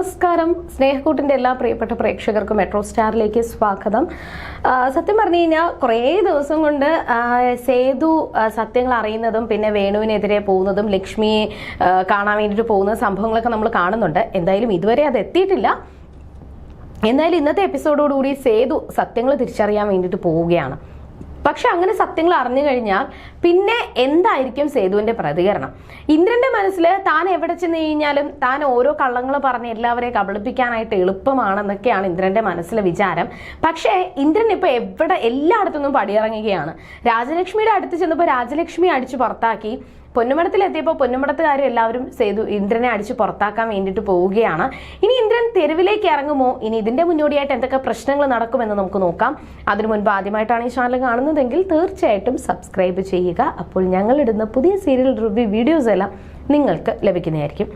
നമസ്കാരം. സ്നേഹക്കൂട്ടിന്റെ എല്ലാ പ്രിയപ്പെട്ട പ്രേക്ഷകർക്കും മെട്രോ സ്റ്റാറിലേക്ക് സ്വാഗതം. സത്യം പറഞ്ഞു കഴിഞ്ഞാൽ കുറേ ദിവസം കൊണ്ട് സേതു സത്യങ്ങൾ അറിയുന്നതും പിന്നെ വേണുവിനെതിരെ പോകുന്നതും ലക്ഷ്മിയെ കാണാൻ വേണ്ടിയിട്ട് പോകുന്ന സംഭവങ്ങളൊക്കെ നമ്മൾ കാണുന്നുണ്ട്. എന്തായാലും ഇതുവരെ അത് എത്തിയിട്ടില്ല. എന്തായാലും ഇന്നത്തെ എപ്പിസോഡോടുകൂടി സേതു സത്യങ്ങൾ തിരിച്ചറിയാൻ വേണ്ടിയിട്ട് പോവുകയാണ്. പക്ഷെ അങ്ങനെ സത്യങ്ങൾ അറിഞ്ഞു കഴിഞ്ഞാൽ പിന്നെ എന്തായിരിക്കും സേതുവിന്റെ പ്രതികരണം? ഇന്ദ്രന്റെ മനസ്സിൽ താൻ എവിടെ ചെന്ന് കഴിഞ്ഞാലും താൻ ഓരോ കള്ളങ്ങൾ പറഞ്ഞ് എല്ലാവരെയും കബളിപ്പിക്കാനായിട്ട് എളുപ്പമാണെന്നൊക്കെയാണ് ഇന്ദ്രന്റെ മനസ്സിലെ വിചാരം. പക്ഷേ ഇന്ദ്രൻ ഇപ്പൊ എവിടെ എല്ലായിടത്തുനിന്നും പടിയിറങ്ങുകയാണ്. രാജലക്ഷ്മിയുടെ അടുത്ത് ചെന്നപ്പോൾ രാജലക്ഷ്മി അടിച്ചു പുറത്താക്കി. പൊന്നുമടത്തിലെത്തിയപ്പോൾ പൊന്നുമടത്തുകാരും എല്ലാവരും സേതു ഇന്ദ്രനെ അടിച്ച് പുറത്താക്കാൻ വേണ്ടിയിട്ട് പോവുകയാണ്. ഇനി ഇന്ദ്രൻ തെരുവിലേക്ക് ഇറങ്ങുമോ? ഇനി ഇതിന്റെ മുന്നോടിയായിട്ട് എന്തൊക്കെ പ്രശ്നങ്ങൾ നടക്കുമെന്ന് നമുക്ക് നോക്കാം. അതിനു മുൻപ് ആദ്യമായിട്ടാണ് ഈ ചാനൽ കാണുന്നതെങ്കിൽ തീർച്ചയായിട്ടും സബ്സ്ക്രൈബ് ചെയ്യുക. അപ്പോൾ ഞങ്ങളിടുന്ന പുതിയ സീരിയൽ റിവ്യൂ വീഡിയോസ് എല്ലാം നിങ്ങൾക്ക് ലഭിക്കുന്നതായിരിക്കും.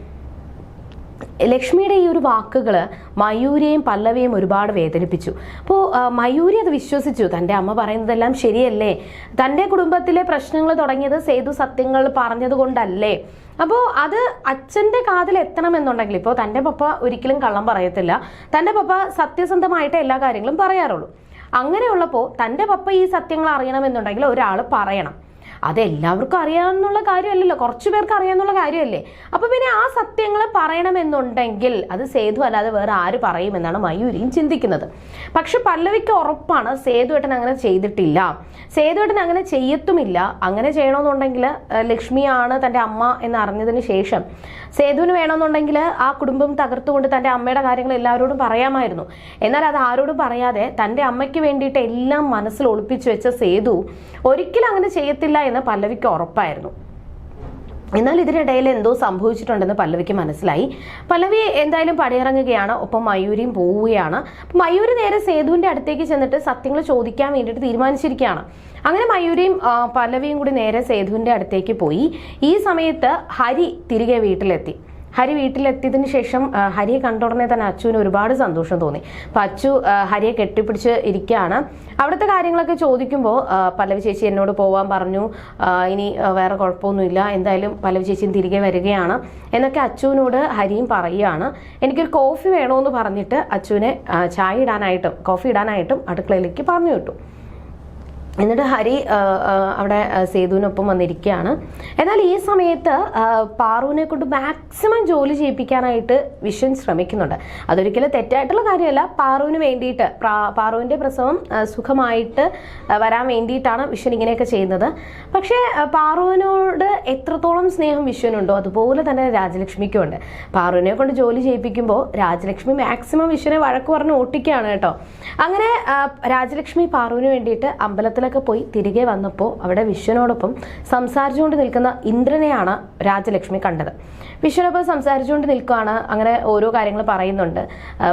ലക്ഷ്മിയുടെ ഈ ഒരു വാക്കുകൾ മയൂരിയെയും പല്ലവിയെയും ഒരുപാട് വേദനിപ്പിച്ചു. അപ്പോൾ മയൂരി അത് വിശ്വസിച്ചു. തന്റെ അമ്മ പറയുന്നതെല്ലാം ശരിയല്ലേ? തന്റെ കുടുംബത്തിലെ പ്രശ്നങ്ങൾ തുടങ്ങിയത് സേതു സത്യങ്ങൾ പറഞ്ഞത് കൊണ്ടല്ലേ അപ്പോൾ അത് അച്ഛന്റെ കാതിൽ എത്തണമെന്നുണ്ടെങ്കിൽ ഇപ്പോൾ തന്റെ പപ്പ ഒരിക്കലും കള്ളം പറയത്തില്ല. തന്റെ പപ്പ സത്യസന്ധമായിട്ട് എല്ലാ കാര്യങ്ങളും പറയാറുള്ളൂ. അങ്ങനെയുള്ളപ്പോൾ തന്റെ പപ്പ ഈ സത്യങ്ങൾ അറിയണമെന്നുണ്ടെങ്കിൽ ഒരാൾ പറയണം. അതെല്ലാവർക്കും അറിയാമെന്നുള്ള കാര്യമല്ലല്ലോ. കുറച്ച് പേർക്ക് അറിയാമെന്നുള്ള കാര്യമല്ലേ? അപ്പോൾ പിന്നെ ആ സത്യങ്ങൾ പറയണമെന്നുണ്ടെങ്കിൽ അത് സേതു അല്ലാതെ വേറെ ആര് പറയുമെന്നാണ് മയൂരിയും ചിന്തിക്കുന്നത്. പക്ഷെ പല്ലവിക്ക് ഉറപ്പാണ് സേതുവേട്ടൻ അങ്ങനെ ചെയ്തിട്ടില്ല. സേതുവേട്ടൻ അങ്ങനെ ചെയ്യത്തുമില്ല. അങ്ങനെ ചെയ്യണമെന്നുണ്ടെങ്കിൽ ലക്ഷ്മിയാണ് തന്റെ അമ്മ എന്ന് അറിഞ്ഞതിന് ശേഷം സേതുവിന് വേണമെന്നുണ്ടെങ്കിൽ ആ കുടുംബം തകർത്തുകൊണ്ട് തന്റെ അമ്മയുടെ കാര്യങ്ങൾ എല്ലാവരോടും പറയാമായിരുന്നു. എന്നാൽ അത് ആരോടും പറയാതെ തന്റെ അമ്മയ്ക്ക് വേണ്ടിയിട്ട് എല്ലാം മനസ്സിൽ ഒളിപ്പിച്ചു വെച്ച സേതു ഒരിക്കലും അങ്ങനെ ചെയ്യത്തില്ല എന്ന് പല്ലവിക്ക് ഉറപ്പായിരുന്നു. എന്നാൽ ഇതിനിടയിൽ എന്തോ സംഭവിച്ചിട്ടുണ്ടെന്ന് പല്ലവിക്ക് മനസ്സിലായി. പല്ലവി എന്തായാലും പടിയിറങ്ങുകയാണ് ഒപ്പം മയൂരിയും പോവുകയാണ്. മയൂരി നേരെ സേതുവിന്റെ അടുത്തേക്ക് ചെന്നിട്ട് സത്യങ്ങൾ ചോദിക്കാൻ വേണ്ടിയിട്ട് തീരുമാനിച്ചിരിക്കുകയാണ്. അങ്ങനെ മയൂരിയും പല്ലവിയും കൂടി നേരെ സേതുവിന്റെ അടുത്തേക്ക് പോയി. ഈ സമയത്ത് ഹരി തിരികെ വീട്ടിലെത്തി. ഹരി വീട്ടിലെത്തിയതിന് ശേഷം ഹരിയെ കണ്ടുടനെ തന്നെ അച്ചുവിന് ഒരുപാട് സന്തോഷം തോന്നി. അപ്പം അച്ചു ഹരിയെ കെട്ടിപ്പിടിച്ച് ഇരിക്കുകയാണ്. അവിടുത്തെ കാര്യങ്ങളൊക്കെ ചോദിക്കുമ്പോൾ പല്ലവി ചേച്ചി എന്നോട് പോവാൻ പറഞ്ഞു. ഇനി വേറെ കുഴപ്പമൊന്നുമില്ല. എന്തായാലും പല്ലവി ചേച്ചിയും തിരികെ വരികയാണ് എന്നൊക്കെ അച്ചുവിനോട് ഹരിയും പറയുകയാണ്. എനിക്കൊരു കോഫി വേണമെന്ന് പറഞ്ഞിട്ട് അച്ചുവിനെ ചായ ഇടാനായിട്ടും കോഫി ഇടാനായിട്ടും അടുക്കളയിലേക്ക് പറഞ്ഞു വിട്ടു. എന്നിട്ട് ഹരി അവിടെ സേതുവിനൊപ്പം വന്നിരിക്കുകയാണ്. എന്നാൽ ഈ സമയത്ത് പാറുവിനെ കൊണ്ട് മാക്സിമം ജോലി ചെയ്യിപ്പിക്കാനായിട്ട് വിശ്വൻ ശ്രമിക്കുന്നുണ്ട്. അതൊരിക്കലും തെറ്റായിട്ടുള്ള കാര്യമല്ല. പാറുവിന് വേണ്ടിയിട്ട് പാറുവിന്റെ പ്രസവം സുഖമായിട്ട് വരാൻ വേണ്ടിയിട്ടാണ് വിശ്വൻ ഇങ്ങനെയൊക്കെ ചെയ്യുന്നത്. പക്ഷേ പാറുവിനോട് എത്രത്തോളം സ്നേഹം വിശ്വനുണ്ടോ അതുപോലെ തന്നെ രാജലക്ഷ്മിക്കും ഉണ്ട് പാറുവിനെ കൊണ്ട് ജോലി ചെയ്യിപ്പിക്കുമ്പോൾ രാജലക്ഷ്മി മാക്സിമം വിശ്വനെ വഴക്ക് പറഞ്ഞ് ഓട്ടിക്കുകയാണ് കേട്ടോ. അങ്ങനെ രാജലക്ഷ്മി പാറുവിന് വേണ്ടിയിട്ട് അമ്പലത്തിലൊക്കെ പോയി തിരികെ വന്നപ്പോൾ അവിടെ വിശ്വനോടൊപ്പം സംസാരിച്ചുകൊണ്ട് നിൽക്കുന്ന ഇന്ദ്രനെയാണ് രാജലക്ഷ്മി കണ്ടത്. വിശ്വനൊപ്പം സംസാരിച്ചുകൊണ്ട് നിൽക്കുകയാണ് അങ്ങനെ ഓരോ കാര്യങ്ങൾ പറയുന്നുണ്ട്.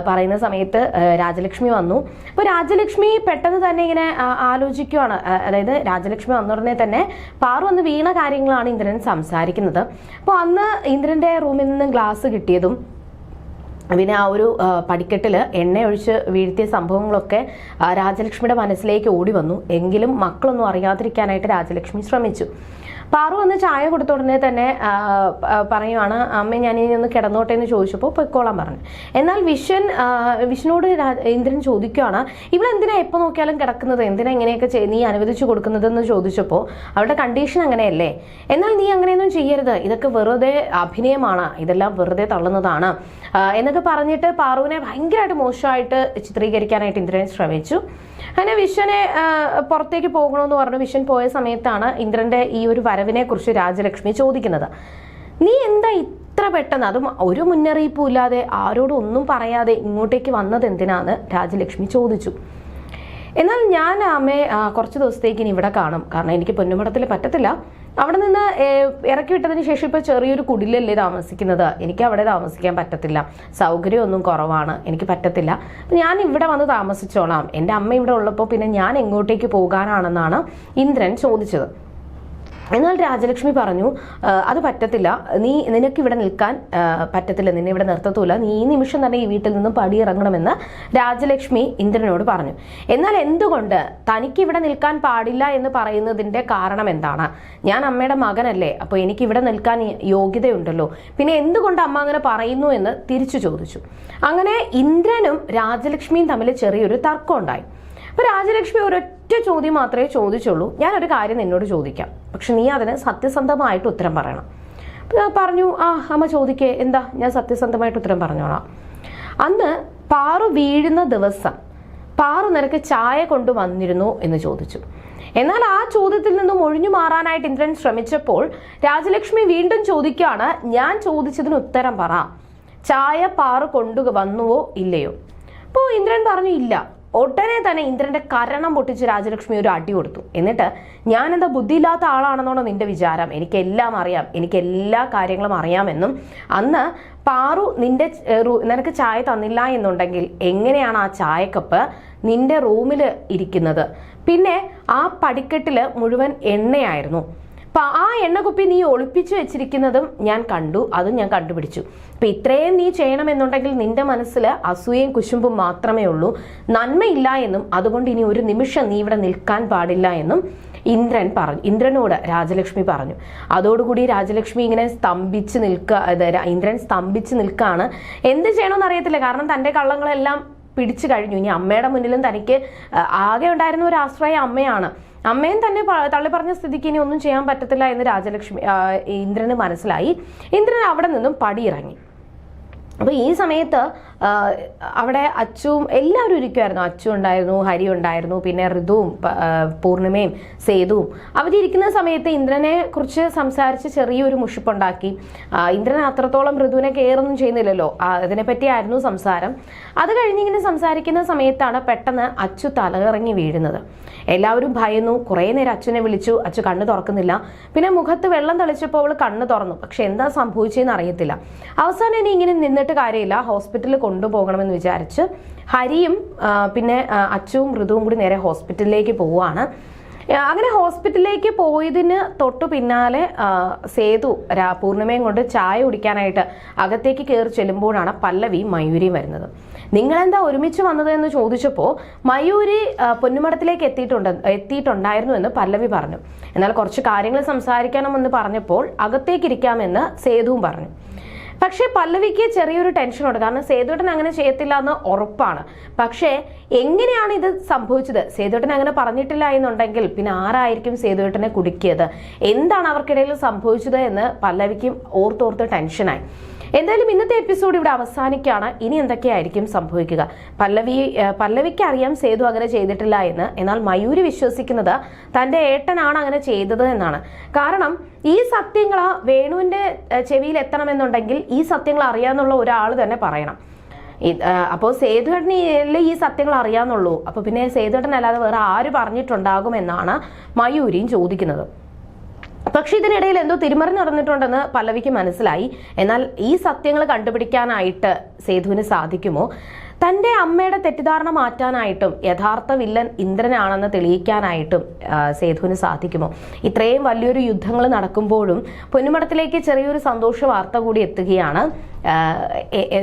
പറയുന്ന സമയത്ത് രാജലക്ഷ്മി വന്നു. അപ്പോൾ രാജലക്ഷ്മി പെട്ടെന്ന് തന്നെ ഇങ്ങനെ ആലോചിക്കുകയാണ് അതായത് രാജലക്ഷ്മി വന്ന ഉടനെ തന്നെ പാറു വന്ന് വീണ കാര്യങ്ങളാണ് ഇന്ദ്രൻ സംസാരിക്കുന്നത്. അപ്പോൾ അന്ന് ഇന്ദ്രന്റെ റൂമിൽ നിന്ന് ഗ്ലാസ് കിട്ടിയതും പിന്നെ ആ ഒരു പടിക്കെട്ടിൽ എണ്ണ ഒഴിച്ച് വീഴ്ത്തിയ സംഭവങ്ങളൊക്കെ രാജലക്ഷ്മിയുടെ മനസ്സിലേക്ക് ഓടി വന്നു. എങ്കിലും മക്കളൊന്നും അറിയാതിരിക്കാനായിട്ട് രാജലക്ഷ്മി ശ്രമിച്ചു. പാറു വന്ന് ചായ കൊടുത്ത ഉടനെ തന്നെ പറയുവാണ് അമ്മ ഞാൻ ഇനി ഒന്ന് കിടന്നോട്ടെ എന്ന് ചോദിച്ചപ്പോൾ പൊയ്ക്കോളാൻ പറഞ്ഞു. എന്നാൽ വിശ്വൻ വിഷ്ണുവോട് ഇന്ദ്രൻ ചോദിക്കുകയാണ് ഇവളെന്തിനാ എപ്പോൾ നോക്കിയാലും കിടക്കുന്നത്? എന്തിനാ ഇങ്ങനെയൊക്കെ നീ അനുവദിച്ചു കൊടുക്കുന്നതെന്ന് ചോദിച്ചപ്പോൾ അവളുടെ കണ്ടീഷൻ അങ്ങനെയല്ലേ. എന്നാൽ നീ അങ്ങനെയൊന്നും ചെയ്യരുത്. ഇതൊക്കെ വെറുതെ അഭിനയമാണ്. ഇതെല്ലാം വെറുതെ തള്ളുന്നതാണ്. എന്നൊക്കെ പറഞ്ഞിട്ട് പാറുവിനെ ഭയങ്കരമായിട്ട് മോശമായിട്ട് ചിത്രീകരിക്കാനായിട്ട് ഇന്ദ്രൻ ശ്രമിച്ചു. അങ്ങനെ വിശ്വനെ പുറത്തേക്ക് പോകണമെന്ന് പറഞ്ഞു. വിശ്വൻ പോയ സമയത്താണ് ഇന്ദ്രന്റെ ഈ ഒരു വരവിനെ കുറിച്ച് രാജലക്ഷ്മി ചോദിക്കുന്നത്. നീ എന്താ ഇത്ര പെട്ടെന്ന്? അതും ഒരു മുന്നറിയിപ്പും ഇല്ലാതെ ആരോടും ഒന്നും പറയാതെ ഇങ്ങോട്ടേക്ക് വന്നത് എന്തിനാന്ന് രാജലക്ഷ്മി ചോദിച്ചു. എന്നാൽ ഞാൻ അമ്മയെ കുറച്ച് ദിവസത്തേക്ക് ഇനി ഇവിടെ കാണും. കാരണം എനിക്ക് പൊന്നുമടത്തിൽ പറ്റത്തില്ല. അവിടെ നിന്ന് ഇറക്കി വിട്ടതിന് ശേഷം ഇപ്പോൾ ചെറിയൊരു കുടിലല്ലേ താമസിക്കുന്നത്. എനിക്ക് അവിടെ താമസിക്കാൻ പറ്റത്തില്ല. സൗകര്യമൊന്നും കുറവാണ്. എനിക്ക് പറ്റത്തില്ല. ഞാൻ ഇവിടെ വന്ന് താമസിച്ചോളാം. എന്റെ അമ്മ ഇവിടെ ഉള്ളപ്പോൾ പിന്നെ ഞാൻ എങ്ങോട്ടേക്ക് പോകാനാണെന്നാണ് ഇന്ദ്രൻ ചോദിച്ചത്. എന്നാൽ രാജലക്ഷ്മി പറഞ്ഞു അത് പറ്റത്തില്ല. നീ നിനക്ക് ഇവിടെ നിൽക്കാൻ പറ്റത്തില്ല. നിന്നെ ഇവിടെ നിർത്തത്തൂല നീ ഈ നിമിഷം തന്നെ ഈ വീട്ടിൽ നിന്നും പടിയിറങ്ങണമെന്ന് രാജലക്ഷ്മി ഇന്ദ്രനോട് പറഞ്ഞു. എന്നാൽ എന്തുകൊണ്ട് തനിക്ക് ഇവിടെ നിൽക്കാൻ പാടില്ല എന്ന് പറയുന്നതിന്റെ കാരണം എന്താണ്? ഞാൻ അമ്മയുടെ മകനല്ലേ അപ്പോൾ എനിക്ക് ഇവിടെ നിൽക്കാൻ യോഗ്യതയുണ്ടല്ലോ. പിന്നെ എന്തുകൊണ്ട് അമ്മ അങ്ങനെ പറയുന്നു എന്ന് തിരിച്ചു ചോദിച്ചു. അങ്ങനെ ഇന്ദ്രനും രാജലക്ഷ്മിയും തമ്മിൽ ചെറിയൊരു തർക്കം ഉണ്ടായി അപ്പൊ രാജലക്ഷ്മി ഒരൊറ്റ ചോദ്യം മാത്രമേ ചോദിച്ചുള്ളൂ. ഞാൻ ഒരു കാര്യം നിന്നോട് ചോദിക്കാം. പക്ഷെ നീ അതിന് സത്യസന്ധമായിട്ട് ഉത്തരം പറയണം. പറഞ്ഞു ആ അമ്മ ചോദിക്കേ എന്താ? ഞാൻ സത്യസന്ധമായിട്ട് ഉത്തരം പറഞ്ഞോളാം. അന്ന് പാറു വീഴുന്ന ദിവസം പാറു നിനക്ക് ചായ കൊണ്ടു വന്നിരുന്നു എന്ന് ചോദിച്ചു. എന്നാൽ ആ ചോദ്യത്തിൽ നിന്നും ഒഴിഞ്ഞു മാറാനായിട്ട് ഇന്ദ്രൻ ശ്രമിച്ചപ്പോൾ രാജലക്ഷ്മി വീണ്ടും ചോദിക്കുകയാണ് ഞാൻ ചോദിച്ചതിന് ഉത്തരം പറ. ചായ പാറു കൊണ്ടു വന്നുവോ ഇല്ലയോ? അപ്പോൾ ഇന്ദ്രൻ പറഞ്ഞു ഇല്ല. ഉടനെ തന്നെ ഇന്ദ്രന്റെ കരണം പൊട്ടിച്ച് രാജലക്ഷ്മി ഒരു അടി കൊടുത്തു. എന്നിട്ട് ഞാൻ എന്താ ബുദ്ധിയില്ലാത്ത ആളാണെന്നാണോ നിന്റെ വിചാരം? എനിക്കെല്ലാം അറിയാം. എനിക്ക് എല്ലാ കാര്യങ്ങളും അറിയാമെന്നും. അന്ന് പാറു നിന്റെ നിനക്ക് ചായ തന്നില്ല എന്നുണ്ടെങ്കിൽ എങ്ങനെയാണ് ആ ചായക്കപ്പ് നിന്റെ റൂമിൽ ഇരിക്കുന്നത്? പിന്നെ ആ പടിക്കെട്ടിൽ മുഴുവൻ എണ്ണയായിരുന്നു. ആ എണ്ണക്കുപ്പി നീ ഒളിപ്പിച്ചു വെച്ചിരിക്കുന്നതും ഞാൻ കണ്ടു അതും ഞാൻ കണ്ടുപിടിച്ചു. അപ്പൊ ഇത്രയും നീ ചെയ്യണമെന്നുണ്ടെങ്കിൽ നിന്റെ മനസ്സിൽ അസൂയയും കുശുമ്പും മാത്രമേ ഉള്ളൂ. നന്മയില്ല എന്നും അതുകൊണ്ട് ഇനി ഒരു നിമിഷം നീ ഇവിടെ നിൽക്കാൻ പാടില്ല എന്നും ഇന്ദ്രൻ പറഞ്ഞു ഇന്ദ്രനോട് രാജലക്ഷ്മി പറഞ്ഞു. അതോടുകൂടി രാജലക്ഷ്മി ഇങ്ങനെ സ്തംഭിച്ച് നിൽക്കുക ഇന്ദ്രൻ സ്തംഭിച്ച് നിൽക്കുകയാണ് എന്ത് ചെയ്യണമെന്ന് അറിയത്തില്ല. കാരണം തന്റെ കള്ളങ്ങളെല്ലാം പിടിച്ചു കഴിഞ്ഞു. ഇനി അമ്മയുടെ മുന്നിലും തനിക്ക് ആകെ ഉണ്ടായിരുന്ന ഒരു ആശ്രയം അമ്മയാണ്. അമ്മയും തന്നെ തള്ളി പറഞ്ഞ സ്ഥിതിക്ക് ഇനി ഒന്നും ചെയ്യാൻ പറ്റത്തില്ല എന്ന് രാജലക്ഷ്മി ഇന്ദ്രന് മനസ്സിലായി. ഇന്ദ്രൻ അവിടെ നിന്നും പടിയിറങ്ങി. അപ്പൊ ഈ സമയത്ത് അവിടെ അച്ചുവും എല്ലാവരും ഇരിക്കുമായിരുന്നു അച്ചു ഉണ്ടായിരുന്നു ഹരി ഉണ്ടായിരുന്നു പിന്നെ ഋതുവും പൂർണിമയും സേതുവും. അവരിയ്ക്കുന്ന സമയത്ത് ഇന്ദ്രനെ കുറിച്ച് സംസാരിച്ച് ചെറിയൊരു മുഷിപ്പുണ്ടാക്കി. ഇന്ദ്രൻ അത്രത്തോളം ഋതുവിനെ കെയറൊന്നും ചെയ്യുന്നില്ലല്ലോ. അതിനെപ്പറ്റിയായിരുന്നു സംസാരം. അത് കഴിഞ്ഞിങ്ങനെ സംസാരിക്കുന്ന സമയത്താണ് പെട്ടെന്ന് അച്ചു തലകറങ്ങി വീഴുന്നത്. എല്ലാവരും ഭയന്നു. കുറേ നേരം അച്ഛനെ വിളിച്ചു. അച്ഛൻ കണ്ണ് തുറക്കുന്നില്ല. പിന്നെ മുഖത്ത് വെള്ളം തെളിച്ചപ്പോൾ അവൾ കണ്ണ് തുറന്നു. പക്ഷെ എന്താ സംഭവിച്ചതെന്ന് അറിയത്തില്ല. അവസാനം ഇനി ഇങ്ങനെ നിന്നിട്ട് കാര്യമില്ല. ഹോസ്പിറ്റലിൽ കൊണ്ടുപോകണമെന്ന് വിചാരിച്ച് ഹരിയും പിന്നെ അച്ഛവും ഋതുവും കൂടി നേരെ ഹോസ്പിറ്റലിലേക്ക് പോവുകയാണ്. അങ്ങനെ ഹോസ്പിറ്റലിലേക്ക് പോയതിന് തൊട്ടു പിന്നാലെ സേതു പൂർണിമയും കൊണ്ട് ചായ കുടിക്കാനായിട്ട് അകത്തേക്ക് കയറി ചെല്ലുമ്പോഴാണ് പല്ലവി മയൂരിയും വരുന്നത്. നിങ്ങളെന്താ ഒരുമിച്ച് വന്നത് എന്ന് ചോദിച്ചപ്പോൾ മയൂരി പൊന്നുമടത്തിലേക്ക് എത്തിയിട്ടുണ്ട് എത്തിയിട്ടുണ്ടായിരുന്നു എന്ന് പല്ലവി പറഞ്ഞു. എന്നാൽ കുറച്ച് കാര്യങ്ങൾ സംസാരിക്കണമെന്ന് പറഞ്ഞപ്പോൾ അകത്തേക്ക് ഇരിക്കാമെന്ന് സേതുവും പറഞ്ഞു. പക്ഷേ പല്ലവിക്ക് ചെറിയൊരു ടെൻഷനുണ്ട്. കാരണം സേതുട്ടൻ അങ്ങനെ ചെയ്യത്തില്ല എന്ന് ഉറപ്പാണ്. പക്ഷേ എങ്ങനെയാണ് ഇത് സംഭവിച്ചത്? സേതുട്ടൻ അങ്ങനെ പറഞ്ഞിട്ടില്ല എന്നുണ്ടെങ്കിൽ പിന്നെ ആരായിരിക്കും സേതുട്ടനെ കുടുക്കിയത്? എന്താണ് അവർക്കിടയിൽ സംഭവിച്ചത് എന്ന് പല്ലവിക്കും ഓർത്തോർത്ത് ടെൻഷനായി. എന്തായാലും ഇന്നത്തെ എപ്പിസോഡ് ഇവിടെ അവസാനിക്കുകയാണ്. ഇനി എന്തൊക്കെയായിരിക്കും സംഭവിക്കുക? പല്ലവി പല്ലവിക്ക് അറിയാം സേതു അങ്ങനെ ചെയ്തിട്ടില്ല എന്ന്. എന്നാൽ മയൂരി വിശ്വസിക്കുന്നത് തന്റെ ഏട്ടനാണ് അങ്ങനെ ചെയ്തത് എന്നാണ്. കാരണം ഈ സത്യങ്ങൾ ആ വേണുവിന്റെ ചെവിയിൽ എത്തണമെന്നുണ്ടെങ്കിൽ ഈ സത്യങ്ങൾ അറിയാന്നുള്ള ഒരാൾ തന്നെ പറയണം. അപ്പോൾ സേതുവേട്ടനല്ലേ ഈ സത്യങ്ങൾ അറിയാന്നുള്ളൂ. അപ്പോൾ പിന്നെ സേതുവേട്ടൻ അല്ലാതെ വേറെ ആര് പറഞ്ഞിട്ടുണ്ടാകുമെന്നാണ് മയൂരിയും ചോദിക്കുന്നത്. പക്ഷെ ഇതിനിടയിൽ എന്തോ തിരിമറി നടന്നിട്ടുണ്ടെന്ന് പല്ലവിക്ക് മനസ്സിലായി. എന്നാൽ ഈ സത്യങ്ങൾ കണ്ടുപിടിക്കാനായിട്ട് സേതുവിന് സാധിക്കുമോ? തന്റെ അമ്മയുടെ തെറ്റിദ്ധാരണ മാറ്റാനായിട്ടും യഥാർത്ഥ വില്ലൻ ഇന്ദ്രനാണെന്ന് തെളിയിക്കാനായിട്ടും സേതുവിന് സാധിക്കുമോ? ഇത്രയും വലിയൊരു യുദ്ധങ്ങൾ നടക്കുമ്പോഴും പൊന്നുമടത്തിലേക്ക് ചെറിയൊരു സന്തോഷ വാർത്ത കൂടി എത്തുകയാണ്.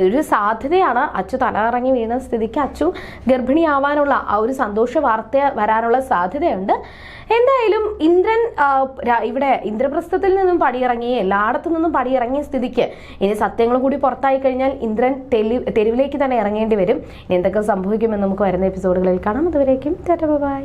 ഒരു സാധ്യതയാണ് അച്ചു തലകറങ്ങി വീണ സ്ഥിതിക്ക് അച്ചു ഗർഭിണിയാവാനുള്ള ആ ഒരു സന്തോഷ വാർത്ത വരാനുള്ള സാധ്യതയുണ്ട്. എന്തായാലും ഇന്ദ്രൻ ഇവിടെ ഇന്ദ്രപ്രസ്ഥത്തിൽ നിന്നും പടിയിറങ്ങി എല്ലായിടത്തു നിന്നും പടിയിറങ്ങിയ സ്ഥിതിക്ക് ഇനി സത്യങ്ങൾ കൂടി പുറത്തായി കഴിഞ്ഞാൽ ഇന്ദ്രൻ തെലി തെരുവിലേക്ക് തന്നെ ഇറങ്ങേണ്ടി വരും. എന്തൊക്കെ സംഭവിക്കുമെന്ന് നമുക്ക് വരുന്ന എപ്പിസോഡുകളിൽ കാണാം. അതുവരേക്കും ബൈ.